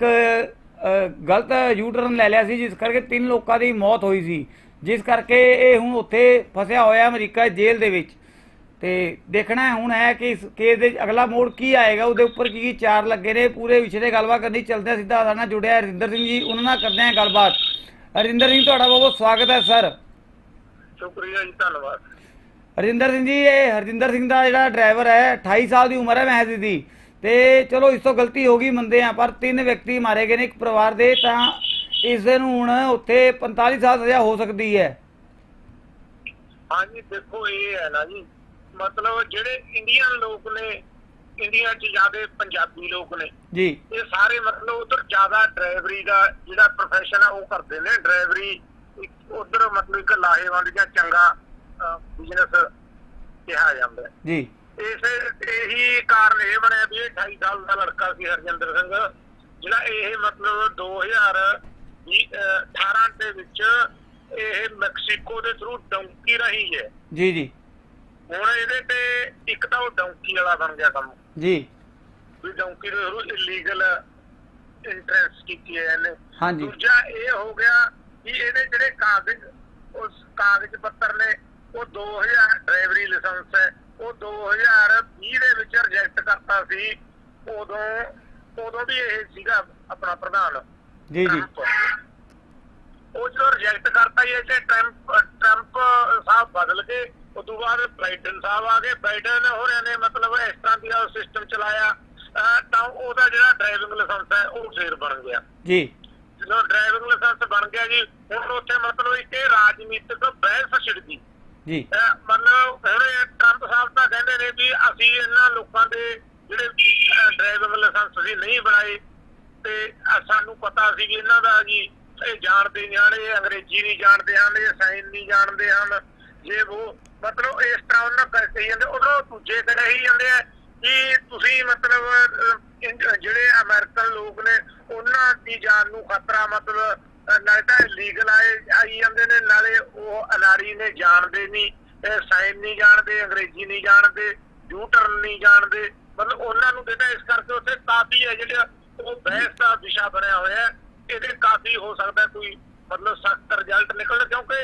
ਇੱਕ ਗਲਤ U turn ਲੈ ਲਿਆ ਸੀ ਜਿਸ ਕਰਕੇ ਤਿੰਨ ਲੋਕਾਂ ਦੀ ਮੌਤ ਹੋਈ ਸੀ। ਜਿਸ ਕਰਕੇ ਇਹ ਹੁਣ ਉੱਥੇ ਫਸਿਆ ਹੋਇਆ ਅਮਰੀਕਾ ਜੇਲ੍ਹ ਦੇ ਵਿੱਚ। ਤੇ ਦੇਖਣਾ ਹੁਣ ਹੈ ਕਿ ਇਸ ਕੇਸ ਦੇ ਅਗਲਾ ਮੋੜ ਕੀ ਆਏਗਾ ਉਹਦੇ ਉੱਪਰ ਕੀ ਕੀ ਚਾਰ ਲੱਗੇ ਨੇ ਪੂਰੇ ਵਿਸ਼ੇ ਤੇ ਗੱਲਬਾਤ ਕਰਨੀ ਚੱਲਦੇ ਸਿੱਧਾ ਸਾਡੇ ਨਾਲ ਜੁੜਿਆ ਹਰਿੰਦਰ ਸਿੰਘ ਜੀ ਉਹਨਾਂ ਨਾਲ ਕਰਦੇ ਹਾਂ ਗੱਲਬਾਤ। ਹਰਿੰਦਰ ਸਿੰਘ ਤੁਹਾਡਾ ਬਹੁਤ ਬਹੁਤ ਸਵਾਗਤ ਹੈ ਸਰ। ਸ਼ੁਕਰੀਆ ਜੀ ਧੰਨਵਾਦ। ਹਰਿੰਦਰ ਸਿੰਘ ਜੀ ਇਹ ਹਰਜਿੰਦਰ ਸਿੰਘ ਦਾ ਜਿਹੜਾ ਡਰਾਈਵਰ ਹੈ 28 ਸਾਲ ਦੀ ਉਮਰ ਹੈ ਮਹਿਜ਼ ਦੀ। ਤੇ ਚਲੋ ਇਸ ਤੋਂ ਗਲਤੀ ਹੋ ਗਈ ਮੰਨਦੇ ਆ ਪਰ ਤਿੰਨ ਵਿਅਕਤੀ ਮਾਰੇ ਗਏ ਨੇ ਇੱਕ ਪਰਿਵਾਰ ਦੇ ਤਾਂ ਇਸ ਨੂੰ ਹੁਣ ਉੱਥੇ 45 ਸਾਲ ਸਜ਼ਾ ਹੋ ਸਕਦੀ ਹੈ। ਹਾਂਜੀ ਦੇਖੋ ਇਹ ਹੈ ਨਾ ਜੀ ਮਤਲਬ ਜਿਹੜੇ ਇੰਡੀਅਨ ਲੋਕ ਨੇ ਇੰਡੀਆ 'ਚ ਜ਼ਿਆਦਾ ਪੰਜਾਬੀ ਲੋਕ ਨੇ ਜੀ। ਇਹ ਸਾਰੇ ਮਤਲਬ ਉਧਰ ਜ਼ਿਆਦਾ ਡਰਾਈਵਰੀ ਦਾ ਜਿਹੜਾ ਪ੍ਰੋਫੈਸ਼ਨ ਆ ਉਹ ਕਰਦੇ ਨੇ। ਡਰਾਈਵਰੀ ਉਧਰ ਮਤਲਬ ਇੱਕ ਲਾਹੇਵੰਦ ਜਾਂ ਚੰਗਾ ਬਿਜ਼ਨਸ ਕਿਹਾ ਜਾਂਦਾ ਜੀ। ਇਸੇ ਇਹੀ ਕਾਰਨ ਇਹ ਬਣਿਆ ਵੀ ਇਹ 28 ਸਾਲ ਦਾ ਲੜਕਾ ਸੀ ਹਰਜਿੰਦਰ ਸਿੰਘ ਜਿਹੜਾ ਇਹ ਮਤਲਬ 2018 ਦੇ ਵਿੱਚ ਇਹ ਮੈਕਸੀਕੋ ਦੇ ਥਰੂ ਡੌਂਕੀ ਰਹੀ ਹੈ। ਜੀ ਜੀ। ਹੁਣ ਇਹਦੇ ਤੇ ਇੱਕ ਤਾਂ ਉਹ ਡੌਂਕੀ ਵਾਲਾ ਬਣ ਗਿਆ ਕੰਮ। ਜੀ। ਵੀ ਡੌਂਕੀ ਦੇ ਥਰੂ ਇਲੀਗਲ ਇੰਟਰਸਟ ਕੀਤੀ ਹੈ ਇਹਨੇ। ਹਾਂਜੀ। ਦੂਜਾ ਇਹ ਹੋ ਗਿਆ ਕਿ ਇਹਦੇ ਜਿਹੜੇ ਕਾਗਜ਼ ਉਸ ਕਾਗਜ਼ ਪੱਤਰ ਨੇ ਉਹ 2000 ਡਰਾਈਵਰੀ ਲਾਇਸੈਂਸ ਹੈ। ਉਹ 2020 ਦੇ ਵਿੱਚ ਰਿਜੈਕਟ ਕਰਤਾ ਸੀ। ਉਦੋਂ ਉਦੋਂ ਵੀ ਇਹ ਸੀਗਾ ਆਪਣਾ ਪ੍ਰਧਾਨ। ਜੀ ਜੀ। ਉਹ ਜਦੋਂ ਰਿਜੈਕਟ ਕਰਤਾ ਇਹ ਤੇ ਟਰੰਪ ਟਰੰਪ ਸਾਹਿਬ ਬਦਲ ਗਏ। ਉਸ ਤੋਂ ਬਾਅਦ ਬਾਈਡਨ ਸਾਹਿਬ ਆ ਗਏ। ਬਾਈਡਨ ਹੋਰਿਆਂ ਨੇ ਮਤਲਬ ਇਸ ਤਰ੍ਹਾਂ ਦੀ ਸਿਸਟਮ ਚਲਾਇਆ। ਤਾਂ ਉਹਦਾ ਜਿਹੜਾ ਡਰਾਈਵਿੰਗ ਲਾਇਸੈਂਸ ਹੈ ਉਹ ਫੇਰ ਬਣ ਗਿਆ। ਜੀ। ਜਦੋਂ ਡਰਾਈਵਿੰਗ ਲਾਇਸੈਂਸ ਬਣ ਗਿਆ ਜੀ ਹੁਣ ਉੱਥੇ ਮਤਲਬ ਇੱਕ ਰਾਜਨੀਤਿਕ ਬਹਿਸ ਛਿੜ ਗਈ ਜੀ। ਮਤਲਬ ਹੁਣ ਟਰੰਪ ਸਾਹਿਬ ਤਾਂ ਕਹਿੰਦੇ ਨੇ ਵੀ ਅਸੀਂ ਇਹਨਾਂ ਲੋਕਾਂ ਦੇ ਜਿਹੜੇ ਡਰਾਈਵਿੰਗ ਲਾਇਸੈਂਸ ਸੀ ਨਹੀਂ ਬਣਾਏ। ਤੇ ਸਾਨੂੰ ਪਤਾ ਸੀ ਵੀ ਇਹਨਾਂ ਦਾ ਜੀ, ਇਹ ਜਾਣਦੇ ਨਹੀਂ ਅੰਗਰੇਜ਼ੀ ਨਹੀਂ ਜਾਣਦੇ ਹਨ, ਇਹ ਸਾਈਨ ਨਹੀਂ ਜਾਣਦੇ ਹਨ। ਜੇ ਉਹ, ਮਤਲਬ ਇਸ ਤਰ੍ਹਾਂ ਉਹਨਾਂ ਕਰਕੇ ਜਾਂਦੇ, ਉਧਰੋਂ ਦੂਜੇ ਕਹੇ ਹੀ ਜਾਂਦੇ ਆ ਕਿ ਤੁਸੀਂ ਮਤਲਬ ਜਿਹੜੇ ਅਮਰੀਕਨ ਲੋਕ ਨੇ, ਉਹਨਾਂ ਦੀ ਜਾਨ ਨੂੰ ਖਤਰਾ, ਮਤਲਬ ਅਹ, ਲੀਗਲ ਆਏ ਆਈ ਜਾਂਦੇ ਨੇ ਨਾਲੇ ਉਹ ਅਨਾਰੀ ਨੇ ਜਾਣਦੇ ਨਹੀਂ ਸਾਈਨ ਨਹੀਂ ਜਾਣਦੇ ਅੰਗਰੇਜ਼ੀ ਨਹੀਂ ਜਾਣਦੇ ਯੂ ਟਰਨ ਨਹੀਂ ਜਾਣਦੇ ਮਤਲਬ ਉਹਨਾਂ ਨੂੰ ਦੇਤਾ ਇਸ ਕਰਕੇ ਉੱਥੇ ਕਾਫੀ ਹੈ ਜਿਹੜਾ ਉਹ ਬਹਿਸ ਦਾ ਵਿਸ਼ਾ ਬਣਿਆ ਹੋਇਆ ਹੈ। ਇਹਦੇ ਕਾਫੀ ਹੋ ਸਕਦਾ ਕੋਈ ਮਤਲਬ ਸਖਤ ਰਿਜ਼ਲਟ ਨਿਕਲਣ ਕਿਉਂਕਿ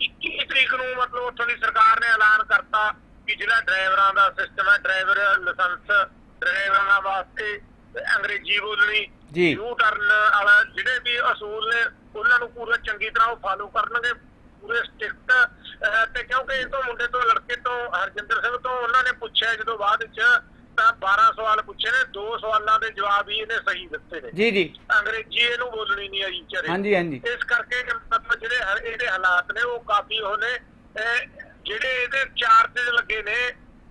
21 ਤਰੀਕ ਨੂੰ ਮਤਲਬ ਉੱਥੋਂ ਦੀ ਸਰਕਾਰ ਨੇ ਐਲਾਨ ਕਰਤਾ ਕਿ ਜਿਹੜਾ ਡਰਾਈਵਰਾਂ ਦਾ ਸਿਸਟਮ ਹੈ ਡਰਾਈਵਰ ਲਾਇਸੈਂਸ ਡਰਾਈਵਰਾਂ ਵਾਸਤੇ ਅੰਗਰੇਜ਼ੀ ਬੋਲਣੀ ਜੀ। ਯੂ ਟਰਨ ਵਾਲਾ ਜਿਹੜੇ ਵੀ ਅਸੂਲ ਨੇ ਉਹਨਾਂ ਨੂੰ ਪੂਰਾ ਚੰਗੀ ਤਰ੍ਹਾਂ ਉਹ ਫਾਲੋ ਕਰਨਗੇ ਪੂਰੇ ਸਟ੍ਰਿਕਟ ਤੇ ਕਿਉਂਕਿ ਇਹ ਤੋਂ ਮੁੰਡੇ ਤੋਂ ਲੜਕੇ ਤੋਂ ਹਰਜਿੰਦਰ ਸਿੰਘ ਤੋਂ ਉਹਨਾਂ ਨੇ ਪੁੱਛਿਆ ਜਦੋਂ ਬਾਅਦ ਵਿੱਚ ਤਾਂ 12 ਸਵਾਲ ਪੁੱਛੇ ਨੇ ਦੋ ਸਵਾਲਾਂ ਦੇ ਜਵਾਬ ਹੀ ਇਹਨੇ ਸਹੀ ਦਿੱਤੇ ਨੇ। ਜੀ ਜੀ। ਅੰਗਰੇਜ਼ੀ ਇਹਨੂੰ ਬੋਲਣੀ ਨਹੀਂ ਆਈ ਵਿਚਾਰੇ। ਹਾਂਜੀ ਹਾਂਜੀ। ਇਸ ਕਰਕੇ ਮਤਲਬ ਜਿਹੜੇ ਇਹਦੇ ਹਾਲਾਤ ਨੇ ਉਹ ਕਾਫੀ ਉਹਨੇ ਜਿਹੜੇ ਇਹਦੇ ਚਾਰਜਸ ਲੱਗੇ ਨੇ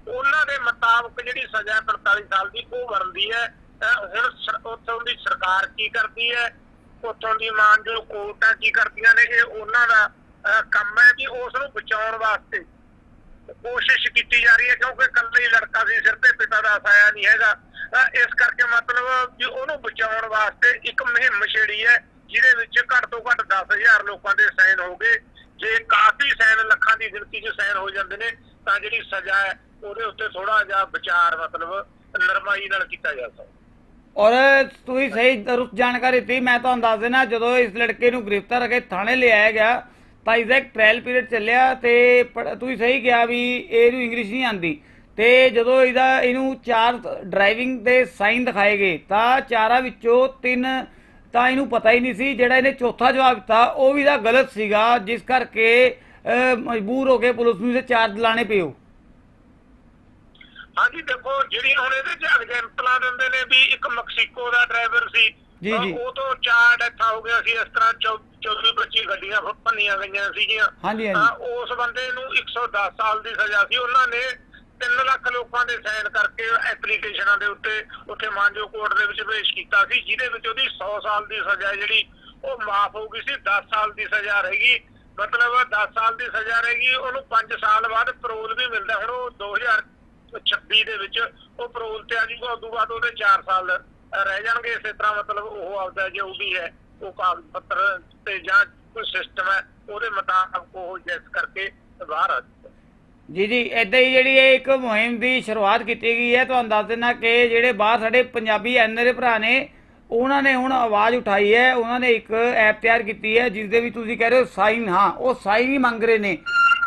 ਉਹਨਾਂ ਦੇ ਮੁਤਾਬਕ ਜਿਹੜੀ ਸਜ਼ਾ 45 ਸਾਲ ਦੀ ਉਹ ਬਣਦੀ ਹੈ। ਅਹ ਹੁਣ ਉੱਥੋਂ ਦੀ ਸਰਕਾਰ ਕੀ ਕਰਦੀ ਹੈ? ਉੱਥੋਂ ਦੀ ਮਾਨਯੋਗ ਕੋਰਟਾਂ ਕੀ ਕਰਦੀਆਂ ਨੇ, ਇਹ ਉਹਨਾਂ ਦਾ ਕੰਮ ਹੈ ਕਿ ਉਸ ਨੂੰ ਬਚਾਉਣ ਵਾਸਤੇ। ਕੋਸ਼ਿਸ਼ ਕੀਤੀ ਜਾ ਰਹੀ ਹੈ, ਕਿਉਂਕਿ ਇਕੱਲਾ ਲੜਕਾ ਸੀ, ਸਿਰ ਤੇ ਪਿਤਾ ਦਾ ਸਾਇਆ ਨਹੀਂ ਹੈਗਾ। ਇਸ ਕਰਕੇ ਮਤਲਬ ਕਿ ਉਹਨੂੰ ਬਚਾਉਣ ਵਾਸਤੇ ਇੱਕ ਮੁਹਿੰਮ ਛੇੜੀ ਹੈ, ਜਿਹਦੇ ਵਿੱਚ ਘੱਟ ਤੋਂ ਘੱਟ 10000 ਲੋਕਾਂ ਦੇ ਸਾਈਨ ਹੋ ਗਏ। ਜੇ ਕਾਫੀ ਸਾਈਨ ਲੱਖਾਂ ਦੀ ਗਿਣਤੀ 'ਚ ਸਾਈਨ ਹੋ ਜਾਂਦੇ ਨੇ, ਤਾਂ ਜਿਹੜੀ ਸਜ਼ਾ ਹੈ, ਉਹਦੇ ਉੱਤੇ ਥੋੜਾ ਜਿਹਾ ਵਿਚਾਰ ਮਤਲਬ ਨਰਮਾਈ ਨਾਲ ਕੀਤਾ ਜਾ ਸਕਦਾ। ਔਰ ਤੁਸੀਂ ਸਹੀ ਦਰੁਸਤ ਜਾਣਕਾਰੀ ਦਿੱਤੀ, ਮੈਂ ਤੁਹਾਨੂੰ ਦੱਸ ਦੇਣਾ ਜਦੋਂ ਇਸ ਲੜਕੇ ਨੂੰ ਗ੍ਰਿਫਤਾਰ ਕਰਕੇ ਥਾਣੇ ਲਿਆਇਆ ਗਿਆ, ਤਾਂ ਇਸਦਾ ਇੱਕ ਟ੍ਰਾਇਲ ਪੀਰੀਅਡ ਚੱਲਿਆ ਤੇ ਪੜ੍ਹ- ਤੁਸੀਂ ਸਹੀ ਕਿਹਾ ਵੀ ਇਹਨੂੰ ਇੰਗਲਿਸ਼ ਨਹੀਂ ਆਂਦੀ ਤੇ ਜਦੋਂ ਇਹਦਾ, ਇਹਨੂੰ ਚਾਰ ਡਰਾਈਵਿੰਗ ਦੇ ਸਾਈਨ ਦਿਖਾਏ ਗਏ, ਤਾਂ ਚਾਰਾਂ ਵਿੱਚੋਂ ਤਿੰਨ ਤਾਂ ਇਹਨੂੰ ਪਤਾ ਹੀ ਨਹੀਂ ਸੀ, ਜਿਹੜਾ ਇਹਨੇ ਚੌਥਾ ਜਵਾਬ ਦਿੱਤਾ, ਉਹ ਵੀ ਦਾ ਗਲਤ ਸੀਗਾ, ਜਿਸ ਕਰਕੇ ਮਜਬੂਰ ਹੋ ਕੇ ਪੁਲਿਸ ਨੂੰ ਇਹ ਚਾਰਜ ਲਾਣੇ ਪਿਓ ਹਾਂਜੀ ਦੇਖੋ ਜਿਹੜੀ ਹੁਣ ਇਹਦੇ ਚ ਐਗਜ਼ਾਮਪਲਾਂ ਦਿੰਦੇ ਨੇ ਵੀ ਇੱਕ ਮੈਕਸੀਕੋ ਦਾ ਡਰਾਈਵਰ ਸੀ ਜੀ, ਤਾਂ ਜੀ। ਉਹ ਤੋਂ ਚਾਰ ਡੈਥਾਂ ਹੋ ਗਿਆ ਸੀ ਇਸ ਤਰ੍ਹਾਂ 24 25 ਗੱਡੀਆਂ ਭੰਨੀਆਂ ਗਈਆਂ ਸੀਗੀਆਂ। ਹਾਂਜੀ, ਹਾਂਜੀ। ਉਸ ਬੰਦੇ ਨੂੰ 110 ਸਾਲ ਦੀ ਸਜ਼ਾ ਸੀ। ਉਹਨਾਂ ਨੇ 3 ਲੱਖ ਲੋਕਾਂ ਦੇ ਸਾਈਨ ਕਰਕੇ ਐਪਲੀਕੇਸ਼ਨਾਂ ਦੇ ਉੱਤੇ ਉੱਥੇ ਮਾਨਜੋ ਕੋਰਟ ਦੇ ਵਿੱਚ ਪੇਸ਼ ਕੀਤਾ ਸੀ ਜਿਹਦੇ ਵਿੱਚ ਉਹਦੀ 100 ਸਾਲ ਦੀ ਸਜ਼ਾ ਜਿਹੜੀ ਉਹ ਮਾਫ ਹੋ ਗਈ ਸੀ। 10 ਸਾਲ ਦੀ ਸਜ਼ਾ ਰਹੇਗੀ ਮਤਲਬ 10 ਸਾਲ ਦੀ ਸਜ਼ਾ ਰਹੇਗੀ ਉਹਨੂੰ 5 ਸਾਲ ਬਾਅਦ ਪਰੋਲ ਵੀ ਮਿਲਦਾ। ਹੁਣ ਉਹ 2026 ਦੇ ਵਿੱਚ ਉਹ ਪਰੋਲ ਤੇ ਆ ਜੂਗਾ ਉਦੋਂ ਬਾਅਦ ਉਹਦੇ 4 ਸਾਲ ਰਹਿ ਜਾਣਗੇ, ਇਸੇ ਤਰ੍ਹਾਂ ਮਤਲਬ ਉਹ ਆਪਦਾ ਜੋ ਵੀ ਹੈ, ਉਹ ਕਾਗਜ਼ ਪੱਤਰ ਤੇ ਜਾਂ ਕੋਈ ਸਿਸਟਮ ਹੈ, ਉਹਦੇ ਮੁਤਾਬਕ ਉਹ ਜੈਸ ਕਰਕੇ ਬਾਹਰ ਆ ਜਾਊਗਾ। ਜੀ ਜੀ ਇਦਾਂ ਹੀ ਜਿਹੜੀ ਇਹ ਇੱਕ ਮੁਹਿੰਮ ਦੀ ਸ਼ੁਰੂਆਤ ਕੀਤੀ ਗਈ ਹੈ, ਤੁਹਾਨੂੰ ਦੱਸ ਦੇਣਾ ਕਿ ਜਿਹੜੇ ਬਾਹਰ ਸਾਡੇ ਪੰਜਾਬੀ ਐਨਆਰਏ ਭਰਾ ਨੇ, ਉਹਨਾਂ ਨੇ ਹੁਣ ਆਵਾਜ਼ ਉਠਾਈ ਹੈ, ਉਹਨਾਂ ਨੇ ਇੱਕ ਐਪ ਤਿਆਰ ਕੀਤੀ ਹੈ ਜਿਸ ਦੇ ਵਿੱਚ ਤੁਸੀਂ ਕਹਿ ਰਹੇ ਹੋ ਸਾਈਨ, ਹਾਂ, ਉਹ ਸਾਈਨ ਹੀ ਮੰਗ ਰਹੇ ਨੇ।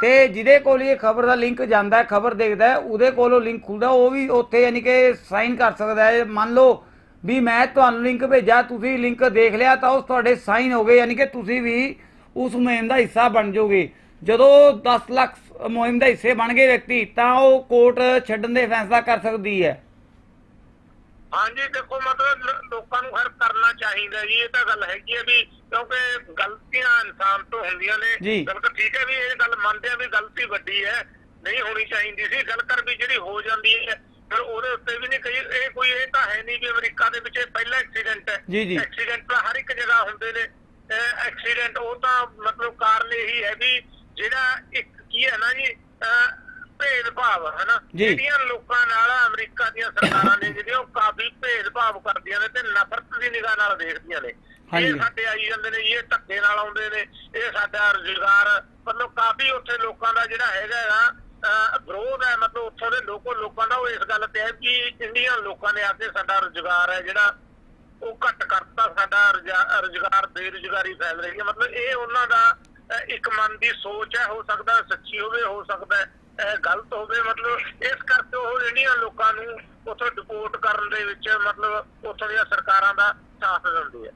ਤੇ ਜਿਹਦੇ ਕੋਲ ਇਹ ਖਬਰ ਦਾ ਲਿੰਕ ਜਾਂਦਾ ਹੈ, ਖਬਰ ਦੇਖਦਾ ਹੈ, ਉਹਦੇ ਕੋਲੋਂ ਲਿੰਕ ਖੁੱਲਦਾ ਉਹ ਵੀ ਉੱਥੇ ਯਾਨੀ ਕਿ ਸਾਈਨ ਕਰ ਸਕਦਾ ਹੈ। ਮੰਨ ਲਓ ਵੀ ਮੈਂ ਤੁਹਾਨੂੰ ਲਿੰਕ ਭੇਜਿਆ, ਤੁਸੀਂ ਲਿੰਕ ਦੇਖ ਲਿਆ ਤਾਂ ਉਸ ਤੁਹਾਡੇ ਸਾਈਨ ਹੋ ਗਏ, ਯਾਨੀ ਕਿ ਤੁਸੀਂ ਵੀ ਉਸ ਮੁਹਿੰਮ ਦਾ ਹਿੱਸਾ ਬਣ ਜਾਓਗੇ। ਜਦੋਂ 10 ਲੱਖ ਮੁਹਿੰਮ ਦਾ ਹਿੱਸੇ ਬਣ ਗਏ ਵਿਅਕਤੀ, ਤਾਂ ਉਹ ਕੋਰਟ ਛੱਡਣ ਦੇ ਫੈਸਲਾ ਕਰ ਸਕਦੀ ਹੈ। ਹਾਂਜੀ ਦੇਖੋ ਮਤਲਬ ਲੋਕਾਂ ਨੂੰ ਹਰ ਕਰਨਾ ਚਾਹੀਦਾ ਜੀ ਇਹ ਤਾਂ ਗੱਲ ਹੈਗੀ ਹੈ ਵੀ ਕਿਉਂਕਿ ਗਲਤੀਆਂ ਇਨਸਾਨ ਤੋਂ ਹੁੰਦੀਆਂ ਨੇ। ਬਿਲਕੁਲ ਠੀਕ ਹੈ ਵੀ ਇਹ ਗੱਲ ਮੰਨਦੇ ਆ ਵੀ ਗਲਤੀ ਵੱਡੀ ਹੈ ਨਹੀਂ ਹੋਣੀ ਚਾਹੀਦੀ ਸੀ ਗੱਲ ਕਰ ਵੀ ਜਿਹੜੀ ਹੋ ਜਾਂਦੀ ਹੈ ਫਿਰ ਉਹਦੇ ਉੱਤੇ ਵੀ ਨਹੀਂ ਕਹੀ ਇਹ ਕੋਈ ਇਹ ਤਾਂ ਹੈ ਨਹੀਂ ਵੀ ਅਮਰੀਕਾ ਦੇ ਵਿੱਚ ਇਹ ਪਹਿਲਾ ਐਕਸੀਡੈਂਟ ਹੈ। ਐਕਸੀਡੈਂਟ ਤਾਂ ਹਰ ਇੱਕ ਜਗ੍ਹਾ ਹੁੰਦੇ ਨੇ ਐਕਸੀਡੈਂਟ ਉਹ ਤਾਂ ਮਤਲਬ ਕਾਰਨ ਇਹੀ ਹੈ ਵੀ ਜਿਹੜਾ ਇੱਕ ਕੀ ਹੈ ਨਾ ਜੀ ਭੇਦਭਾਵ ਹੈ ਨਾ ਜੀ। ਜਿਹੜੀਆਂ ਲੋਕਾਂ ਨਾਲ ਅਮਰੀਕਾ ਦੀਆਂ ਸਰਕਾਰਾਂ ਨੇ ਜਿਹੜੀਆਂ ਉਹ ਕਾਫੀ ਭੇਦਭਾਵ ਕਰਦੀਆਂ ਨੇ ਤੇ ਨਫ਼ਰਤ ਦੀ ਨਿਗਾਹ ਨਾਲ ਦੇਖਦੀਆਂ ਨੇ ਹਾਂਜੀ। ਇਹ ਸਾਡੇ ਆਈ ਜਾਂਦੇ ਨੇ ਜੀ, ਇਹ ਧੱਕੇ ਨਾਲ ਆਉਂਦੇ ਨੇ ਇਹ ਸਾਡਾ ਰੁਜ਼ਗਾਰ ਮਤਲਬ ਕਾਫੀ ਉੱਥੇ ਲੋਕਾਂ ਦਾ ਜਿਹੜਾ ਹੈਗਾ ਆ ਅਹ, ਵਿਰੋਧ ਹੈ ਮਤਲਬ ਉੱਥੋਂ ਦੇ ਲੋਕੋ ਲੋਕਾਂ ਦਾ ਉਹ ਇਸ ਗੱਲ ਤੇ ਹੈ ਕਿ ਇੰਡੀਅਨ ਲੋਕਾਂ ਨੇ ਆ ਕੇ ਸਾਡਾ ਰੁਜ਼ਗਾਰ ਹੈ ਜਿਹੜਾ ਉਹ ਘੱਟ ਕਰਤਾ ਸਾਡਾ ਰੁਜ਼ਾ- ਰੁਜ਼ਗਾਰ ਬੇਰੁਜ਼ਗਾਰੀ ਫੈਲ ਰਹੀ ਹੈ ਮਤਲਬ ਇਹ ਉਹਨਾਂ ਦਾ ਅਹ, ਇੱਕ ਮਨ ਦੀ ਸੋਚ ਹੈ ਹੋ ਸਕਦਾ ਸੱਚੀ ਹੋਵੇ ਹੋ ਸਕਦਾ ਗਲਤ ਹੋਵੇ, ਮਤਲਬ ਇਸ ਕਰਕੇ ਉਹ ਇੰਡੀਅਨ ਲੋਕਾਂ ਨੂੰ ਉੱਥੋਂ ਡਿਪੋਰਟ ਕਰਨ ਦੇ ਵਿੱਚ ਮਤਲਬ ਉੱਥੋਂ ਦੀਆਂ ਸਰਕਾਰਾਂ ਦਾ ਸਾਥ ਦਿੰਦੀ ਹੈ।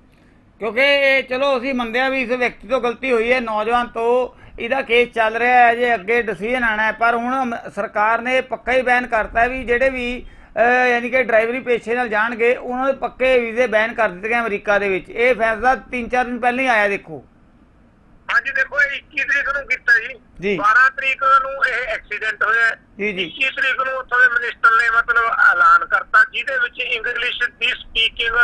ਕਿਉਂਕਿ ਇਹ ਚਲੋ ਅਸੀਂ ਮੰਨਦੇ ਹਾਂ ਵੀ ਇਸ ਵਿਅਕਤੀ ਤੋਂ ਗਲਤੀ ਹੋਈ ਹੈ, ਨੌਜਵਾਨ ਤੋਂ ਇਹਦਾ ਕੇਸ ਚੱਲ ਰਿਹਾ ਹੈ, ਜੇ ਅੱਗੇ ਡਿਸੀਜਨ ਆਣਾ ਹੈ, ਪਰ ਹੁਣ ਸਰਕਾਰ ਨੇ ਪੱਕਾ ਹੀ ਬੈਨ ਕਰਤਾ ਵੀ ਜਿਹੜੇ ਵੀ ਯਾਨੀ ਕਿ ਡਰਾਈਵਰੀ ਪੇਸ਼ੇ ਨਾਲ ਜਾਣਗੇ, ਉਹਨਾਂ ਦੇ ਪੱਕੇ ਵੀਜ਼ੇ ਬੈਨ ਕਰ ਦਿੱਤੇ ਗਏ ਅਮਰੀਕਾ ਦੇ ਵਿੱਚ। ਇਹ ਫੈਸਲਾ 3-4 ਦਿਨ ਪਹਿਲਾਂ ਹੀ ਆਇਆ, ਦੇਖੋ। ਹਾਂਜੀ ਦੇਖੋ ਇਹ 21 ਤਰੀਕ ਨੂੰ ਕੀਤਾ ਜੀ। ਜੀ 12 ਤਰੀਕ ਨੂੰ ਇਹ ਐਕਸੀਡੈਂਟ ਹੋਇਆ। ਜੀ, ਜੀ। 21 ਤਰੀਕ ਨੂੰ ਉੱਥੋਂ ਦੇ ਮਿਨਿਸਟਰ ਨੇ ਮਤਲਬ ਐਲਾਨ ਕਰਤਾ ਜਿਹਦੇ ਵਿੱਚ ਇੰਗਲਿਸ਼ ਦੀ ਸਪੀਕਿੰਗ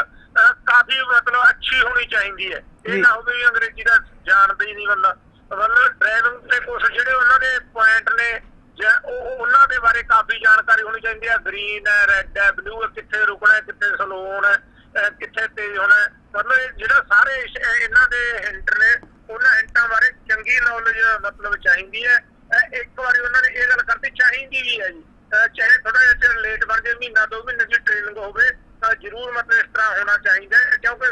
ਕਾਫੀ ਮਤਲਬ ਅੱਛੀ ਹੋਣੀ ਚਾਹੀਦੀ ਹੈ। ਇਹ ਨਾ ਹੋਵੇ ਅੰਗਰੇਜ਼ੀ ਦਾ ਜਾਣਦਾ ਹੀ ਨਹੀਂ ਬੰਦਾ ਮਤਲਬ ਡਰਾਈਵਿੰਗ ਦੇ ਕੁਛ ਜਿਹੜੇ ਉਹਨਾਂ ਦੇ ਪੁਆਇੰਟ ਨੇ ਜਾਂ ਉਹ ਉਹ- ਉਹਨਾਂ ਦੇ ਬਾਰੇ ਕਾਫੀ ਜਾਣਕਾਰੀ ਹੋਣੀ ਚਾਹੀਦੀ ਹੈ ਗ੍ਰੀਨ ਹੈ ਰੈੱਡ ਹੈ ਬਲੂ ਹੈ ਕਿੱਥੇ ਰੁਕਣਾ ਹੈ ਕਿੱਥੇ ਸਲੋ ਹੋਣਾ ਹੈ ਕਿੱਥੇ ਤੇਜ਼ ਹੋਣਾ ਮਤਲਬ ਜਿਹੜਾ ਸਾਰੇ ਇਹਨਾਂ ਦੇ ਹਿੰਟ ਨੇ ਉਹਨਾਂ ਹਿੰਟਾਂ ਬਾਰੇ ਚੰਗੀ ਨੌਲੇਜ ਮਤਲਬ ਚਾਹੀਦੀ ਹੈ। ਇੱਕ ਵਾਰੀ ਉਹਨਾਂ ਨੇ ਇਹ ਗੱਲ ਕਰਤੀ ਚਾਹੀਦੀ ਵੀ ਹੈ ਜੀ। ਚਾਹੇ ਥੋੜਾ ਜਿਹਾ ਲੇਟ ਬਣ ਜਾਏ ਮਹੀਨਾ ਦੋ ਮਹੀਨੇ ਦੀ ਟ੍ਰੇਨਿੰਗ ਹੋਵੇ ਤਾਂ ਜ਼ਰੂਰ ਮਤਲਬ ਇਸ ਤਰ੍ਹਾਂ ਹੋਣਾ ਚਾਹੀਦਾ ਕਿਉਂਕਿ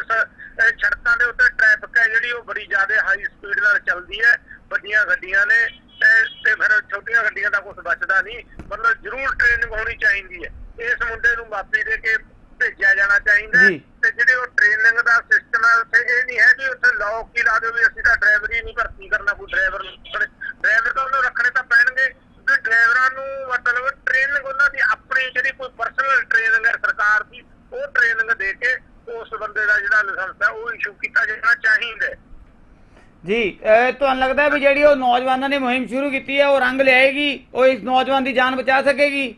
ਸੜਕਾਂ ਦੇ ਉੱਤੇ ਟ੍ਰੈਫਿਕ ਹੈ ਜਿਹੜੀ ਉਹ ਬੜੀ ਜ਼ਿਆਦਾ ਹਾਈ ਸਪੀਡ ਨਾਲ ਚੱਲਦੀ ਹੈ। ਵੱਡੀਆਂ ਗੱਡੀਆਂ ਨੇ ਤੇ ਫਿਰ ਛੋਟੀਆਂ ਗੱਡੀਆਂ ਦਾ ਕੁਝ ਬਚਦਾ ਨਹੀਂ। ਮਤਲਬ ਜ਼ਰੂਰ ਟ੍ਰੇਨਿੰਗ ਹੋਣੀ ਚਾਹੀਦੀ ਹੈ। ਇਸ ਮੁੰਡੇ ਨੂੰ ਮਾਫੀ ਦੇ ਕੇ ਭੇਜਿਆ ਜਾਣਾ ਚਾਹੀਦਾ ਜੀ। ਤੇ ਜਿਹੜੇ ਉਹ ਟ੍ਰੇਨਿੰਗ ਦਾ ਸਿਸਟਮ ਹੈ ਉੱਥੇ ਇਹ ਨਹੀਂ ਹੈ ਵੀ ਉੱਥੇ ਲੋਕ ਹੀ ਲਾ ਦਿਓ ਵੀ ਅਸੀਂ ਤਾਂ ਡਰਾਈਵਰ ਹੀ ਨਹੀਂ ਭਰਤੀ ਕਰਨਾ ਕੋਈ ਡਰਾਈਵਰ ਡਰਾਈਵਰ ਤਾਂ ਉਹਨੂੰ ਰੱਖਣੇ ਤਾਂ ਪੈਣਗੇ ਵੀ ਡਰਾਈਵਰਾਂ ਨੂੰ ਮਤਲਬ ਟ੍ਰੇਨਿੰਗ ਉਹਨਾਂ ਦੀ ਆਪਣੀ ਜਿਹੜੀ ਕੋਈ ਪਰਸਨਲ ਟ੍ਰੇਨਿੰਗ ਹੈ ਸਰਕਾਰ ਦੀ ਉਹ ਟ੍ਰੇਨਿੰਗ ਦੇ ਕੇ ਉਸ ਬੰਦੇ ਦਾ ਜਿਹੜਾ ਲਾਇਸੈਂਸ ਹੈ ਉਹ ਇਸ਼ੂ ਕੀਤਾ ਜਾਣਾ ਚਾਹੀਦਾ ਹੈ। ਜੀ ਅਹ, ਤੁਹਾਨੂੰ ਲੱਗਦਾ ਵੀ ਜਿਹੜੀ ਉਹ ਨੌਜਵਾਨਾਂ ਨੇ ਮੁਹਿੰਮ ਸ਼ੁਰੂ ਕੀਤੀ ਹੈ ਉਹ ਰੰਗ ਲਿਆਏਗੀ ਉਹ ਇਸ ਨੌਜਵਾਨ ਦੀ ਜਾਨ ਬਚਾ ਸਕੇਗੀ?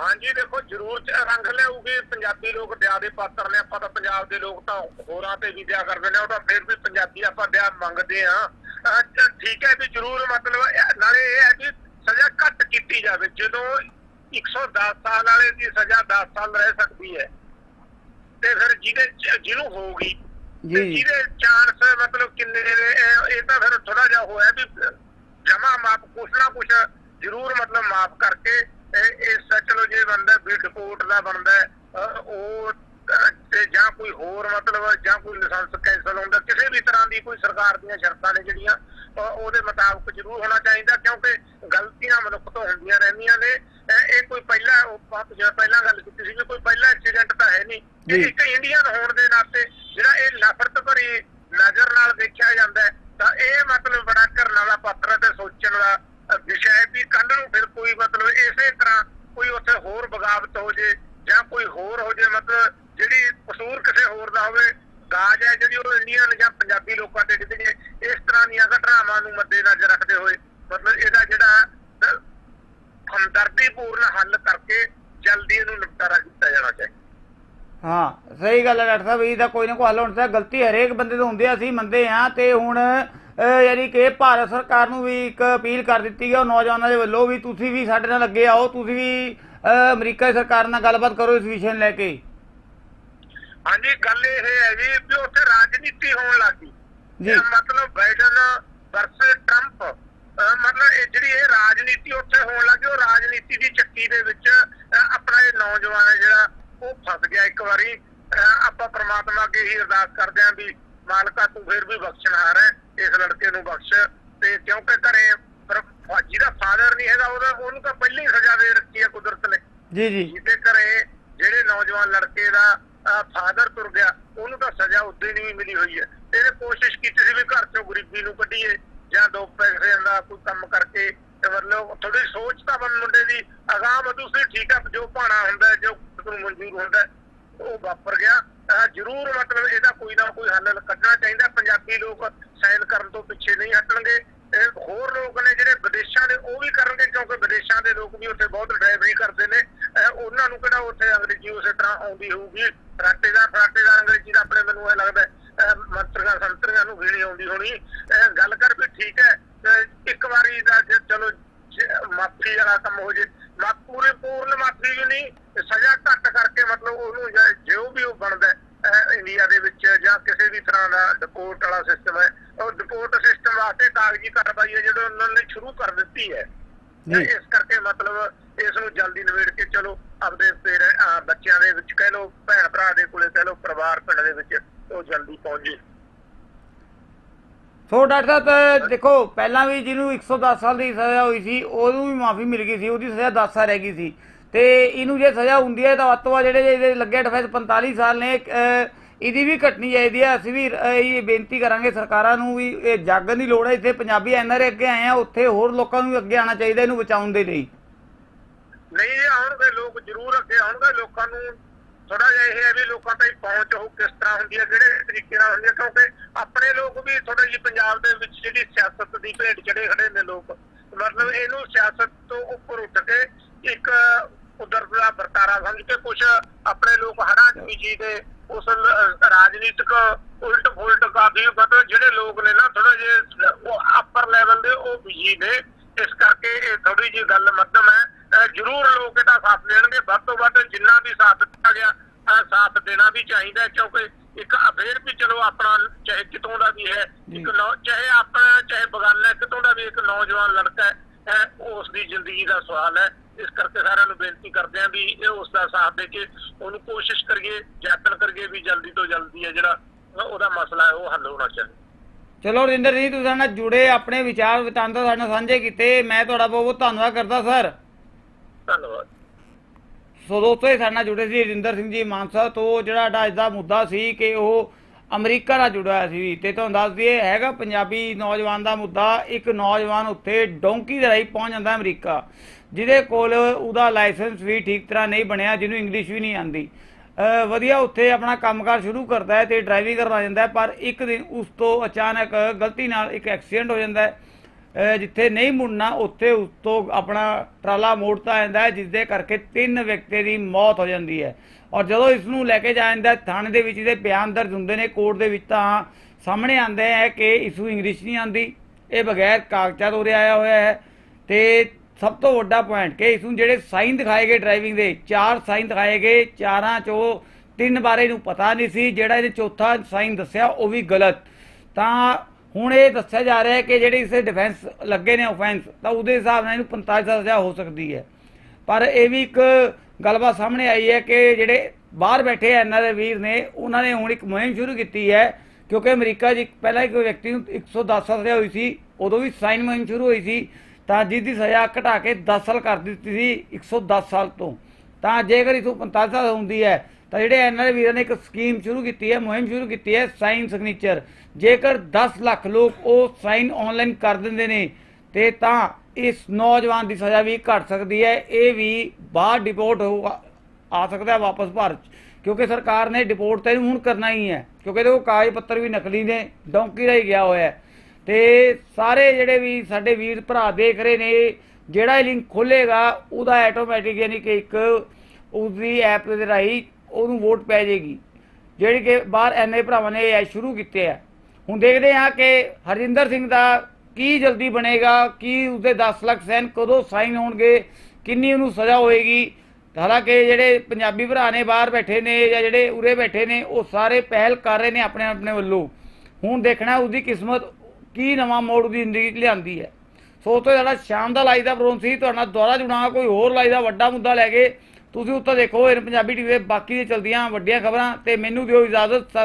ਹਾਂਜੀ ਦੇਖੋ ਜ਼ਰੂਰ ਚ ਰੰਗ ਲਿਆਊਗੀ ਪੰਜਾਬੀ ਲੋਕ ਦਇਆ ਦੇ ਪਾਤਰ ਨੇ ਆਪਾਂ ਤਾਂ ਪੰਜਾਬ ਦੇ ਲੋਕ ਤਾਂ ਹੋਰਾਂ ਤੇ ਵੀ ਦਇਆ ਕਰਦੇ ਨੇ ਉਹ ਤਾਂ ਫਿਰ ਵੀ ਪੰਜਾਬੀ ਆਪਾਂ ਦਇਆ ਮੰਗਦੇ ਆ ਠੀਕ ਹੈ ਵੀ ਜ਼ਰੂਰ ਮਤਲਬ ਇਹ- ਨਾਲੇ ਇਹ ਹੈ ਵੀ ਸਜ਼ਾ ਘੱਟ ਕੀਤੀ ਜਾਵੇ ਜਦੋਂ 110 ਸਾਲ ਵਾਲੇ ਦੀ ਸਜ਼ਾ 10 ਸਾਲ ਰਹਿ ਸਕਦੀ ਹੈ। ਤੇ ਫਿਰ ਜਿਹਦੇ ਜਿਹਨੂੰ ਹੋਊਗੀ ਜੀ। ਜਿਹਦੇ ਚਾਂਸ ਮਤਲਬ ਕਿੰਨੇ ਨੇ ਇਹ ਤਾਂ ਫਿਰ ਥੋੜਾ ਜਿਹਾ ਹੋਇਆ ਵੀ ਜਮਾ ਮਾਪ ਕੁਛ ਨਾ ਕੁਛ ਜ਼ਰੂਰ ਮਤਲਬ ਮਾਫ ਕਰਕੇ ਇਹ ਇਹ ਚਲੋ ਜੇ ਬੰਦਾ ਵੀ ਰਿਪੋਰਟ ਦਾ ਅਹ ਉਹ ਤੇ ਜਾਂ ਕੋਈ ਹੋਰ ਮਤਲਬ ਜਾਂ ਕੋਈ ਲਾਇਸੈਂਸ ਕੈਂਸਲ ਹੁੰਦਾ ਕਿਸੇ ਵੀ ਤਰ੍ਹਾਂ ਦੀ ਕੋਈ ਸਰਕਾਰ ਦੀਆਂ ਸ਼ਰਤਾਂ ਨੇ ਜਿਹੜੀਆਂ ਉਹਦੇ ਮੁਤਾਬਕ ਜ਼ਰੂਰ ਹੋਣਾ ਚਾਹੀਦਾ ਕਿਉਂਕਿ ਗਲਤੀਆਂ ਮਨੁੱਖ ਤੋਂ ਹੁੰਦੀਆਂ ਰਹਿੰਦੀਆਂ ਨੇ ਇਹ ਕੋਈ ਪਹਿਲਾ ਉਹ ਆਪ ਜਿਵੇਂ ਪਹਿਲਾਂ ਗੱਲ ਕੀਤੀ ਸੀ ਕੋਈ ਪਹਿਲਾ ਐਕਸੀਡੈਂਟ ਤਾਂ ਹੈ ਨਹੀਂ। ਇੱਕ ਇੰਡੀਅਨ ਹੋਣ ਦੇ ਨਾਤੇ ਜਿਹੜਾ ਇਹ ਨਫ਼ਰਤ ਭਰੀ ਨਜ਼ਰ ਨਾਲ ਦੇਖਿਆ ਜਾਂਦਾ ਹੈ ਤਾਂ ਇਹ ਮਤਲਬ ਬੜਾ ਕਰਨ ਵਾਲਾ ਪਾਤਰ ਤੇ ਸੋਚਣ ਦਾ ਵਿਸ਼ਾ ਹੈ ਵੀ ਕੱਲ ਨੂੰ ਫਿਰ ਕੋਈ ਮਤਲਬ ਇਸੇ ਤਰ੍ਹਾਂ ਕੋਈ ਉੱਥੇ ਹੋਰ ਬਗਾਵਤ ਹੋ ਜੇ ਜਾਂ ਕੋਈ ਹੋਰ ਹੋ ਜੇ ਮਤਲਬ ਜਿਹੜੀ ਕਸੂਰ ਕਿਸੇ ਹੋਰ ਦਾ ਹੋਵੇ ਦਾਜ ਹੈ ਜਿਹੜੀ ਉਹ ਇੰਡੀਅਨ ਜਾਂ ਪੰਜਾਬੀ ਲੋਕਾਂ ਤੇ ਡਿੱਗ ਜੇ ਇਸ ਤਰ੍ਹਾਂ ਦੀਆਂ ਘਟਨਾਵਾਂ ਨੂੰ ਮੱਦੇ ਨਜ਼ਰ ਰੱਖਦੇ ਹੋਏ ਮਤਲਬ ਇਹਦਾ ਜਿਹੜਾ ਪੂਰਨ ਹੱਲ ਕਰਕੇ ਜਲਦੀ ਇਹਨੂੰ ਨਿਪਟਾਰਾ ਕੀਤਾ ਜਾਣਾ ਚਾਹੀਦਾ। ਹਾਂ ਸਹੀ ਗੱਲ ਹੈ ਡਾਕਟਰ ਸਾਹਿਬ ਇਹਦਾ ਕੋਈ ਨਾ ਕੋਈ ਹੱਲ ਹੋਣਾ ਚਾਹੀਦਾ। ਗਲਤੀ ਹਰੇਕ ਬੰਦੇ ਤੋਂ ਹੁੰਦੀ ਆ ਅਸੀਂ ਮੰਨਦੇ ਹਾਂ ਤੇ ਹੁਣ ਯਾਨੀ ਕਿ ਭਾਰਤ ਸਰਕਾਰ ਨੂੰ ਵੀ ਇੱਕ ਅਪੀਲ ਕਰ ਦਿੱਤੀ ਹੈ ਉਹ ਨੌਜਵਾਨਾਂ ਦੇ ਵੱਲੋਂ ਵੀ ਤੁਸੀਂ ਵੀ ਸਾਡੇ ਨਾਲ ਅੱਗੇ ਆਓ ਤੁਸੀਂ ਵੀ ਅਮਰੀਕਾ ਦੀ ਸਰਕਾਰ ਨਾਲ ਗੱਲਬਾਤ ਕਰੋ ਇਸ ਵਿਸ਼ੇ ਨੂੰ ਲੈ ਕੇ। ਹਾਂਜੀ ਗੱਲ ਇਹ ਹੈ ਜੀ ਵੀ ਉੱਥੇ ਰਾਜਨੀਤੀ ਹੋਣ ਲੱਗੀ। ਜੀ। ਮਤਲਬ ਬਾਈਡਨ ਵਰਸਸ ਟਰੰਪ ਮਤਲਬ ਇਹ ਜਿਹੜੀ ਇਹ ਰਾਜਨੀਤੀ ਉੱਥੇ ਹੋਣ ਲੱਗੀ ਰਾਜਨੀਤੀ ਦੀ ਵਿੱਚ ਆਪਣਾ ਇਹ ਨੌਜਵਾਨ ਹੈ ਜਿਹੜਾ ਉਹ ਫਸ ਗਿਆ। ਇੱਕ ਵਾਰੀ ਆਪਾਂ ਪ੍ਰਮਾਤਮਾ ਅੱਗੇ ਹੀ ਅਰਦਾਸ ਕਰਦੇ ਆਂ ਵੀ ਮਾਲਕਾ ਤੂੰ ਫਿਰ ਵੀ ਬਖਸ਼ਣਹਾਰ ਹੈ ਇਸ ਲੜਕੇ ਨੂੰ ਬਖਸ਼। ਤੇ ਕਿਉਂਕਿ ਘਰੇ ਫੌਜੀ ਦਾ ਫਾਦਰ ਨਹੀਂ ਹੈਗਾ ਉਹਦਾ ਉਹਨੂੰ ਤਾਂ ਪਹਿਲਾਂ ਹੀ ਸਜ਼ਾ ਦੇ ਰੱਖੀ ਹੈ ਕੁਦਰਤ ਨੇ। ਜੀ ਜੀ। ਜਿਹਦੇ ਘਰੇ ਜਿਹੜੇ ਨੌਜਵਾਨ ਲੜਕੇ ਦਾ ਫਾਦਰ ਤੁਰ ਗਿਆ ਉਹਨੂੰ ਤਾਂ ਸਜ਼ਾ ਉਦੋਂ ਨਹੀਂ ਮਿਲੀ ਹੋਈ ਹੈ। ਇਹਨੇ ਕੋਸ਼ਿਸ਼ ਕੀਤੀ ਸੀ ਵੀ ਘਰ ਚੋਂ ਗਰੀਬੀ ਨੂੰ ਕੱਢੀਏ ਜਾਂ ਦੋ ਪੈਸੇ ਦਾ ਕੋਈ ਕੰਮ ਕਰਕੇ ਤੇ ਮਤਲਬ ਥੋੜੀ ਸੋਚ ਤਾਂ ਬਣ ਮੁੰਡੇ ਦੀ ਅਗਾਮ ਠੀਕ ਆ ਜੋ ਭਾਣਾ ਹੁੰਦਾ ਜੋ ਨੂੰ ਮਨਜ਼ੂਰ ਹੁੰਦਾ ਉਹ ਵਾਪਰ ਗਿਆ। ਜ਼ਰੂਰ ਮਤਲਬ ਇਹਦਾ ਕੋਈ ਨਾ ਕੋਈ ਹੱਲ ਕੱਢਣਾ ਚਾਹੀਦਾ। ਪੰਜਾਬੀ ਲੋਕ ਸਾਈਨ ਕਰਨ ਤੋਂ ਪਿੱਛੇ ਨਹੀਂ ਹਟਣਗੇ। ਹੋਰ ਲੋਕ ਨੇ ਜਿਹੜੇ ਵਿਦੇਸ਼ਾਂ ਦੇ ਉਹ ਵੀ ਕਰਨਗੇ ਕਿਉਂਕਿ ਵਿਦੇਸ਼ਾਂ ਦੇ ਲੋਕ ਵੀ ਉੱਥੇ ਬਹੁਤ ਡਰਾਈਵਰੀ ਕਰਦੇ ਨੇ। ਉਹਨਾਂ ਨੂੰ ਕਿਹੜਾ ਉੱਥੇ ਅੰਗਰੇਜ਼ੀ ਉਸੇ ਤਰ੍ਹਾਂ ਆਉਂਦੀ ਹੋਊਗੀ? ਫਰਾਟੇਦਾਰ ਫਰਾਟੇਦਾਰ ਅੰਗਰੇਜ਼ੀ ਦਾ ਆਪਣੇ ਮੈਨੂੰ ਇਹ ਲੱਗਦਾ ਹੈ, ਅਹ ਮੰਤਰੀਆਂ ਸੰਤਰੀਆਂ ਨੂੰ ਵੀ ਨਹੀਂ ਆਉਂਦੀ ਹੋਣੀ। ਗੱਲ ਕਰ ਵੀ ਠੀਕ ਹੈ ਇੱਕ ਵਾਰੀ ਦਾ ਚਲੋ ਮਾਫੀ ਵਾਲਾ ਕੰਮ ਹੋ ਜੇ ਮਾਫੀ ਵੀ ਨਹੀਂ ਸਜ਼ਾ ਘੱਟ ਕਰਕੇ ਮਤਲਬ ਉਹਨੂੰ ਜਾਂ ਵੀ ਉਹ ਬਣਦਾ ਇੰਡੀਆ ਦੇ ਵਿੱਚ ਜਾਂ ਕਿਸੇ ਵੀ ਤਰ੍ਹਾਂ ਦਾ ਡਿਪੋਰਟ ਵਾਲਾ ਸਿਸਟਮ ਹੈ ਉਹ ਡਿਪੋਰਟ ਸਿਸਟਮ ਵਾਸਤੇ ਕਾਗਜ਼ੀ ਕਾਰਵਾਈ ਹੈ ਜਦੋਂ ਉਹਨਾਂ ਨੇ ਸ਼ੁਰੂ ਕਰ ਦਿੱਤੀ ਹੈ। ਇਸ ਕਰਕੇ ਮਤਲਬ ਇਸ ਨੂੰ ਜਲਦੀ ਨਿਬੇੜ ਕੇ ਚਲੋ ਆਪਦੇ ਪੇਰ ਬੱਚਿਆਂ ਦੇ ਵਿੱਚ ਕਹਿ ਲਓ ਭੈਣ ਭਰਾ ਦੇ ਕੋਲੇ ਕਹਿ ਲਓ ਪਰਿਵਾਰ ਪਿੰਡ ਦੇ ਵਿੱਚ ਉਹ ਜਲਦੀ ਪਹੁੰਚ। ਜੇ ਸੋ ਡਾਕਟਰ ਸਾਹਿਬ ਦੇਖੋ ਪਹਿਲਾਂ ਵੀ ਜਿਹਨੂੰ 110 ਸਾਲ ਦੀ ਸਜ਼ਾ ਹੋਈ ਸੀ ਉਹਨੂੰ ਵੀ ਮਾਫੀ ਮਿਲ ਗਈ ਸੀ ਉਹਦੀ ਸਜ਼ਾ 10 ਸਾਲ ਰਹਿ ਗਈ ਸੀ। ਤੇ ਇਹਨੂੰ ਜੇ ਸਜ਼ਾ ਹੁੰਦੀ ਹੈ ਤਾਂ ਵੱਧ ਜਿਹੜੇ ਇਹਦੇ ਲੱਗੇ ਡਿਫੈਂਸ 45 ਸਾਲ ਨੇ ਇਹਦੀ ਵੀ ਘਟਣੀ ਚਾਹੀਦੀ ਹੈ। ਅਸੀਂ ਵੀ ਇਹ ਬੇਨਤੀ ਕਰਾਂਗੇ ਸਰਕਾਰਾਂ ਨੂੰ ਵੀ, ਇਹ ਜਾਗਣ ਦੀ ਲੋੜ ਹੈ। ਇੱਥੇ ਪੰਜਾਬੀ ਐਨਆਰਏ ਅੱਗੇ ਆਏ ਆ, ਉੱਥੇ ਹੋਰ ਲੋਕਾਂ ਨੂੰ ਵੀ ਅੱਗੇ ਆਉਣਾ ਚਾਹੀਦਾ, ਇਹਨੂੰ ਬਚਾਉਣ ਦੇ ਲਈ। ਨਹੀਂ, ਇਹ ਆਉਣਗੇ ਲੋਕ, ਜ਼ਰੂਰ ਅੱਗੇ ਆਉਣਗੇ। ਲੋਕਾਂ ਨੂੰ ਥੋੜਾ ਜਿਹਾ ਇਹ ਹੈ ਵੀ ਲੋਕਾਂ ਤਾਈਂ ਪਹੁੰਚ ਉਹ ਕਿਸ ਤਰ੍ਹਾਂ ਹੁੰਦੀ ਹੈ, ਕਿਹੜੇ ਤਰੀਕੇ ਨਾਲ ਹੁੰਦੀ ਹੈ, ਕਿਉਂਕਿ ਆਪਣੇ ਲੋਕ ਵੀ ਥੋੜਾ ਜਿਹੀ ਪੰਜਾਬ ਦੇ ਵਿੱਚ ਜਿਹੜੀ ਸਿਆਸਤ ਦੀ ਭੇਟ ਚੜੇ ਖੜੇ ਨੇ ਲੋਕ। ਮਤਲਬ ਇਹਨੂੰ ਸਿਆਸਤ ਤੋਂ ਉੱਪਰ ਉੱਠ ਕੇ ਇੱਕ ਕੁਦਰਤ ਦਾ ਵਰਤਾਰਾ ਸਮਝ ਕੇ ਕੁਝ ਆਪਣੇ ਲੋਕ ਹੜਾਂ ਚ ਜੀ ਦੇ ਉਸ ਰਾਜਨੀਤਿਕ ਉਲਟ ਫੁਲਟ ਕਾਫੀ ਮਤਲਬ ਜਿਹੜੇ ਲੋਕ ਨੇ ਨਾ ਥੋੜਾ ਜਿਹੇ ਉਹ ਅਪਰ ਲੈਵਲ ਦੇ ਉਹ ਬਿਜ਼ੀ ਨੇ ਇਸ ਕਰਕੇ ਇਹ ਥੋੜੀ ਜਿਹੀ ਗੱਲ ਮੱਧਮ ਹੈ। ਜ਼ਰੂਰ ਲੋਕ ਇਹਦਾ ਸਾਥ ਦੇਣਗੇ। ਵੱਧ ਤੋਂ ਵੱਧ ਜਿੰਨਾ ਵੀ ਸਾਥ ਦਿੱਤਾ ਗਿਆ ਸਾਥ ਦੇਣਾ ਵੀ ਚਾਹੀਦਾ ਕਿਉਂਕਿ ਇੱਕ ਅਫੇਰ ਵੀ ਚਲੋ ਆਪਣਾ ਚਾਹੇ ਕਿਤੋਂ ਦਾ ਵੀ ਹੈ ਇੱਕ ਚਾਹੇ ਆਪਣਾ ਚਾਹੇ ਬਗਾਨਾ ਕਿਤੋਂ ਦਾ ਵੀ ਇੱਕ ਨੌਜਵਾਨ ਲੜਕਾ ਹੈ ਉਸ ਦੀ ਜ਼ਿੰਦਗੀ ਦਾ ਸਵਾਲ ਹੈ। ਇਸ ਕਰਕੇ ਸਾਰਿਆਂ ਨੂੰ ਬੇਨਤੀ ਕਰਦੇ ਹਾਂ ਵੀ ਇਹ ਉਸ ਦਾ ਸਾਥ ਦੇ ਕੇ ਉਹਨੂੰ ਕੋਸ਼ਿਸ਼ ਕਰੀਏ ਯਤਨ ਕਰੀਏ ਵੀ ਜਲਦੀ ਤੋਂ ਜਲਦੀ ਹੈ ਜਿਹੜਾ ਉਹਦਾ ਮਸਲਾ ਹੈ ਉਹ ਹੱਲ ਹੋਣਾ ਚਾਹੀਦਾ। ਚਲੋ ਰਿੰਦਰ ਜੀ ਤੁਸੀਂ ਨਾਲ ਜੁੜੇ ਆਪਣੇ ਵਿਚਾਰ ਵਟਾਂਦਰਾ ਸਾਡੇ ਨਾਲ ਸਾਂਝੇ ਕੀਤੇ ਮੈਂ ਤੁਹਾਡਾ ਬਹੁਤ ਬਹੁਤ ਧੰਨਵਾਦ ਕਰਦਾ ਸਰ। ਧੰਨਵਾਦ। ਸੋ ਦੋਸਤੋ ਇਹ ਸਾਡੇ ਨਾਲ ਜੁੜੇ ਸੀ ਰਿੰਦਰ ਸਿੰਘ ਜੀ ਮਾਨਸਾ ਤੋਂ ਜਿਹੜਾ ਸਾਡਾ ਅੱਜ ਦਾ ਮੁੱਦਾ ਸੀ ਕਿ ਉਹ ਅਮਰੀਕਾ ਨਾਲ ਜੁੜਿਆ ਹੋਇਆ ਸੀ। ਤੇ ਤੁਹਾਨੂੰ ਦੱਸ ਦਈਏ ਹੈਗਾ ਪੰਜਾਬੀ ਨੌਜਵਾਨ ਦਾ ਮੁੱਦਾ ਇੱਕ ਨੌਜਵਾਨ ਉੱਥੇ ਡੋਂਕੀ ਦੇ ਰਾਹੀਂ ਪਹੁੰਚ ਜਾਂਦਾ ਅਮਰੀਕਾ। ਜਿਹਦੇ ਕੋਲ ਉਹਦਾ ਲਾਇਸੈਂਸ ਵੀ ਠੀਕ ਤਰ੍ਹਾਂ ਨਹੀਂ ਬਣਿਆ, ਜਿਹਨੂੰ ਇੰਗਲਿਸ਼ ਵੀ ਨਹੀਂ ਆਂਦੀ ਵਧੀਆ ਉੱਥੇ ਆਪਣਾ ਕੰਮਕਾਰ ਸ਼ੁਰੂ ਕਰਦਾ ਹੈ ਤੇ ਡਰਾਈਵਿੰਗ ਕਰਵਾ ਜਾਂਦਾ ਪਰ ਇੱਕ ਦਿਨ ਉਸ ਤੋਂ ਅਚਾਨਕ ਗਲਤੀ ਨਾਲ ਇੱਕ ਐਕਸੀਡੈਂਟ ਹੋ ਜਾਂਦਾ ਹੈ। ਜਿੱਥੇ ਨਹੀਂ ਮੁੜਨਾ, ਉੱਥੇ ਉਸ ਤੋਂ ਆਪਣਾ ਟਰਾਲਾ ਮੋੜਤਾ ਜਾਂਦਾ ਹੈ ਜਿਸ ਦੇ ਕਰਕੇ ਤਿੰਨ ਵਿਅਕਤੀ ਦੀ ਮੌਤ ਹੋ ਜਾਂਦੀ ਹੈ। ਔਰ ਜਦੋਂ ਇਸ ਨੂੰ ਲੈ ਕੇ ਜਾਇਆ ਜਾਂਦਾ ਥਾਣੇ ਦੇ ਵਿੱਚ ਇਹਦੇ ਬਿਆਨ ਦਰਜ ਹੁੰਦੇ ਨੇ, ਕੋਰਟ ਦੇ ਵਿੱਚ ਤਾਂ ਸਾਹਮਣੇ ਆਉਂਦਾ ਹੈ ਕਿ ਇਸ ਨੂੰ ਇੰਗਲਿਸ਼ ਨਹੀਂ ਆਉਂਦੀ। ਇਹ ਬਗੈਰ ਕਾਗਜ਼ਾਂ ਤੋਂ ਉਰੇ ਆਇਆ ਹੋਇਆ ਹੈ ਤੇ ਸਭ ਤੋਂ ਵੱਡਾ ਪੁਆਇੰਟ ਕਿ ਇਸ ਨੂੰ ਜਿਹੜੇ ਸਾਈਨ ਦਿਖਾਏ ਗਏ ਡਰਾਈਵਿੰਗ ਦੇ, ਚਾਰ ਸਾਈਨ ਦਿਖਾਏ ਗਏ, ਚਾਰਾਂ ਚੋਂ ਤਿੰਨ ਬਾਰੇ ਨੂੰ ਪਤਾ ਨਹੀਂ ਸੀ, ਜਿਹੜਾ ਇਹਨੇ ਚੌਥਾ ਸਾਈਨ ਦੱਸਿਆ ਉਹ ਵੀ ਗਲਤ। ਤਾਂ ਹੁਣ ਇਹ ਦੱਸਿਆ ਜਾ ਰਿਹਾ ਹੈ ਕਿ ਜਿਹੜੇ ਇਸੇ ਡਿਫੈਂਸ ਲੱਗੇ ਨੇ ਆਫੈਂਸ ਤਾਂ ਉਹਦੇ ਹਿਸਾਬ ਨਾਲ ਇਹਨੂੰ 45 ਸਾਲ ਸਜ਼ਾ ਹੋ ਸਕਦੀ ਹੈ। ਪਰ ਇਹ ਵੀ ਇੱਕ ਗੱਲਬਾਤ ਸਾਹਮਣੇ ਆਈ ਹੈ ਕਿ ਜਿਹੜੇ ਬਾਹਰ ਬੈਠੇ ਐਨਆਰਏ ਵੀਰ ਨੇ, ਉਹਨਾਂ ਨੇ ਹੁਣ ਇੱਕ ਮੁਹਿੰਮ ਸ਼ੁਰੂ ਕੀਤੀ ਹੈ, ਕਿਉਂਕਿ ਅਮਰੀਕਾ 'ਚ ਇੱਕ ਪਹਿਲਾਂ ਇੱਕ ਵਿਅਕਤੀ ਨੂੰ 110 ਸਾਲ ਸਜ਼ਾ ਹੋਈ ਸੀ, ਉਦੋਂ ਵੀ ਸਾਈਨ ਮੁਹਿੰਮ ਸ਼ੁਰੂ ਹੋਈ ਸੀ ਤਾਂ ਜਿਸ ਦੀ ਸਜ਼ਾ ਘਟਾ ਕੇ 10 ਸਾਲ ਕਰ ਦਿੱਤੀ ਸੀ 110 ਸਾਲ ਤੋਂ। ਤਾਂ ਜੇਕਰ ਇਸ ਇਸੋਂ 45 ਸਾਲ ਹੁੰਦੀ ਹੈ, ਤਾਂ ਜਿਹੜੇ ਐਨਆਰਏ ਵੀਰਾਂ ਨੇ ਇੱਕ ਸਕੀਮ ਸ਼ੁਰੂ ਕੀਤੀ ਹੈ, ਮੁਹਿੰਮ ਸ਼ੁਰੂ ਕੀਤੀ ਹੈ, ਸਾਈਨ ਸਿਗਨੇਚਰ। ਜੇਕਰ 10 ਲੱਖ ਲੋਕ ਉਹ ਸਾਈਨ ਆਨਲਾਈਨ ਕਰ ਦਿੰਦੇ ਨੇ, ਤੇ ਤਾਂ ਇਸ ਨੌਜਵਾਨ ਦੀ ਸਜ਼ਾ ਵੀ ਘਟ ਸਕਦੀ ਹੈ। ਇਹ ਵੀ ਬਾਹਰ ਡਿਪੋਰਟ ਹੋ ਆ ਸਕਦਾ ਹੈ ਵਾਪਸ ਭਾਰਤ 'ਚ। ਕਿਉਂਕਿ ਸਰਕਾਰ ਨੇ ਡਿਪੋਰਟ ਤਾਂ ਇਹਨੂੰ ਹੁਣ ਕਰਨਾ ਹੀ ਹੈ। ਕਿਉਂਕਿ ਇਹਦੇ ਕੋਲ ਕਾਗਜ਼ ਪੱਤਰ ਵੀ ਨਕਲੀ ਨੇ, ਡੌਂਕੀ ਦਾ ਹੀ ਗਿਆ ਹੋਇਆ ਹੈ। ਤੇ ਸਾਰੇ ਜਿਹੜੇ ਵੀ ਸਾਡੇ ਵੀਰ ਭਰਾ ਦੇਖ ਰਹੇ ਨੇ, ਜਿਹੜਾ ਇਹ ਲਿੰਕ ਖੋਲੇਗਾ ਉਹਦਾ ਆਟੋਮੈਟਿਕ ਯਾਨੀ ਕਿ ਇੱਕ ਉਸਦੀ ਐਪ ਦੇ ਰਾਹੀਂ ਉਹਨੂੰ ਵੋਟ ਪੈ ਜਾਏਗੀ। ਜਿਹੜੀ ਕਿ ਬਾਹਰ ਐਨਏ ਭਰਾਵਾਂ ਨੇ ਇਹ ਸ਼ੁਰੂ ਕੀਤੇ ਆ। ਹੁਣ ਦੇਖਦੇ ਹਾਂ ਕਿ ਹਰਜਿੰਦਰ ਸਿੰਘ ਦਾ ਕੀ ਜਲਦੀ ਬਣੇਗਾ, ਕੀ ਉਸਦੇ 10 ਲੱਖ ਸੈਨ ਕਦੋਂ ਸਾਈਨ ਹੋਣਗੇ, ਕਿੰਨੀ ਉਹਨੂੰ ਸਜ਼ਾ ਹੋਏਗੀ। ਹਾਲਾਂਕਿ ਜਿਹੜੇ ਪੰਜਾਬੀ ਭਰਾ ਨੇ ਬਾਹਰ ਬੈਠੇ ਨੇ ਜਾਂ ਜਿਹੜੇ ਉਰੇ ਬੈਠੇ ਨੇ, ਉਹ ਸਾਰੇ ਪਹਿਲ ਕਰ ਰਹੇ ਨੇ ਆਪਣੇ ਆਪਣੇ ਵੱਲੋਂ। ਹੁਣ ਦੇਖਣਾ ਉਹਦੀ ਕਿਸਮਤ ਕੀ ਨਵਾਂ ਮੋੜ ਦੀ ਜ਼ਿੰਦਗੀ 'ਚ ਲਿਆਂਦੀ ਹੈ? ਸੋ ਤੋਂ ਜਿਹੜਾ ਸ਼ਾਮ ਦਾ ਲਾਈਦਾ ਪ੍ਰੋਗਰਾਮ ਸੀ, ਤੁਹਾਡੇ ਨਾਲ ਦੁਬਾਰਾ ਜੁੜਾਂਗਾ ਕੋਈ ਹੋਰ ਲਾਈਦਾ ਵੱਡਾ ਮੁੱਦਾ ਲੈ ਕੇ। ਤੁਸੀਂ ਉੱਤੇ ਦੇਖੋ, ਇਹ ਪੰਜਾਬੀ ਟੀਵੀ ਦੇ ਬਾਕੀ ਦੀਆਂ ਚਲਦੀਆਂ ਵੱਡੀਆਂ ਖਬਰਾਂ, ਤੇ ਮੈਨੂੰ ਦਿਓ ਇਜਾਜ਼ਤ